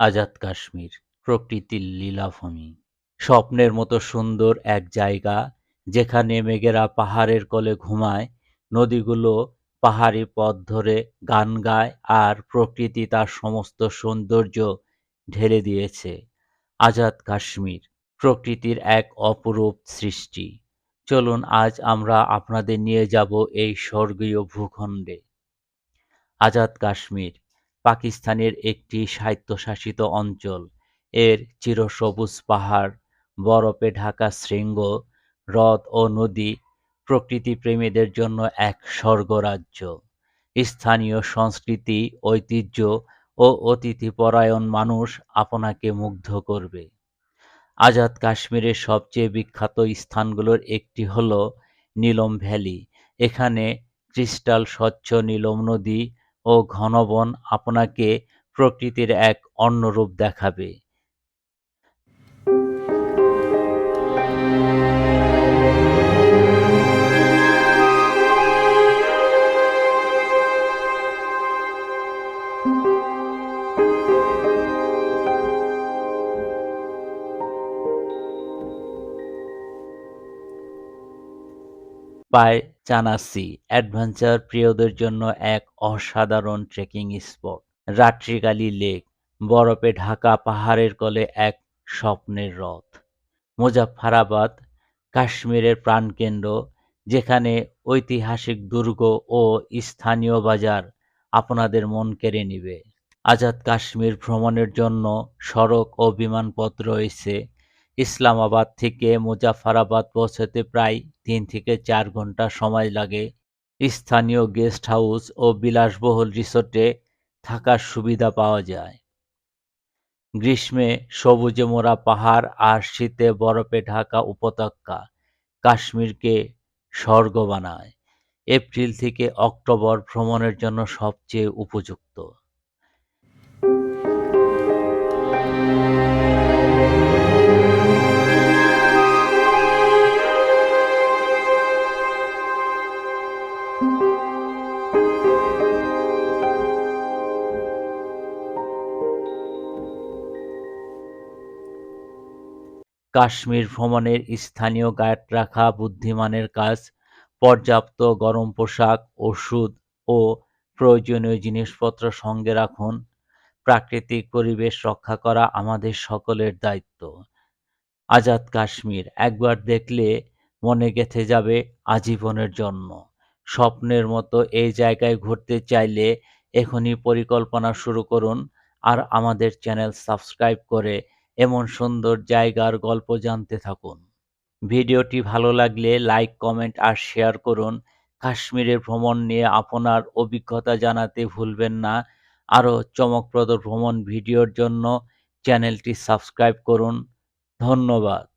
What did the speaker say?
আজাদ কাশ্মীর, প্রকৃতির লীলাভূমি। স্বপ্নের মতো সুন্দর এক জায়গা যেখানে মেঘেরা পাহাড়ের কোলে ঘুমায়, নদীগুলো পাহাড়ি পথ ধরে গান গায় আর প্রকৃতি তার সমস্ত সৌন্দর্য ঢেলে দিয়েছে। আজাদ কাশ্মীর প্রকৃতির এক অপরূপ সৃষ্টি। চলুন আজ আমরা আপনাদের নিয়ে যাব এই স্বর্গীয় ভূখণ্ডে। আজাদ কাশ্মীর পাকিস্তানের একটি স্বায়ত্তশাসিত অঞ্চল। এর চিরসবুজ পাহাড়, বরফে ঢাকা শৃঙ্গ, হ্রদ ও নদী প্রকৃতিপ্রেমীদের জন্য এক স্বর্গরাজ্য। স্থানীয় সংস্কৃতি, ঐতিহ্য ও অতিথিপরায়ণ মানুষ আপনাকে মুগ্ধ করবে। আজাদ কাশ্মীরের সবচেয়ে বিখ্যাত স্থানগুলোর একটি হল নীলম ভ্যালি। এখানে ক্রিস্টাল, স্বচ্ছ নীলম নদী ও ঘন বন আপনাকে প্রকৃতির এক অন্য রূপ দেখাবে। পায় চানাসি, অ্যাডভেঞ্চার প্রিয়দের জন্য এক অসাধারণ ট্রেকিং স্পট। রাত্রিকালী লেক, বরফে ঢাকা পাহাড়ের কোলে এক স্বপ্নের রথ। মুজাফফরাবাদ, কাশ্মীরের প্রাণকেন্দ্র, যেখানে ঐতিহাসিক দুর্গ ও স্থানীয় বাজার আপনাদের মন কেড়ে নিবে। আজাদ কাশ্মীর ভ্রমণের জন্য সড়ক ও বিমানপথ রয়েছে। ইসলামাবাদ থেকে মুজাফফরাবাদ পৌঁছতে প্রায় তিন থেকে চার ঘণ্টা সময় লাগে। স্থানীয় গেস্ট হাউস ও বিলাসবহুল রিসোর্টে থাকার সুবিধা পাওয়া যায়। গ্রীষ্মে সবুজে মোড়া পাহাড় আর শীতে বরফে ঢাকা উপত্যকা কাশ্মীরকে স্বর্গ বানায়। এপ্রিল থেকে অক্টোবর ভ্রমণের জন্য সবচেয়ে উপযুক্ত। কাশ্মীর ভ্রমণের স্থানীয় গাইড রাখা বুদ্ধিমানের কাজ, পর্যাপ্ত গরম পোশাক, ওষুধ ও প্রয়োজনীয় জিনিসপত্র সঙ্গে রাখুন। প্রাকৃতিক পরিবেশ রক্ষা করা আমাদের সকলের দায়িত্ব। আজাদ কাশ্মীর, একবার দেখলে মনে গেঁথে যাবে আজীবনের জন্য। স্বপ্নের মতো এই জায়গায় ঘুরতে চাইলে এখনই পরিকল্পনা শুরু করুন আর আমাদের চ্যানেল সাবস্ক্রাইব করে এমন সুন্দর জায়গার গল্প জানতে থাকুন। ভিডিওটি ভালো লাগলে লাইক, কমেন্ট আর শেয়ার করুন। কাশ্মীরের ভ্রমণ নিয়ে আপনার অভিজ্ঞতা জানাতে ভুলবেন না। আরও চমকপ্রদ ভ্রমণ ভিডিওর জন্য চ্যানেলটি সাবস্ক্রাইব করুন। ধন্যবাদ।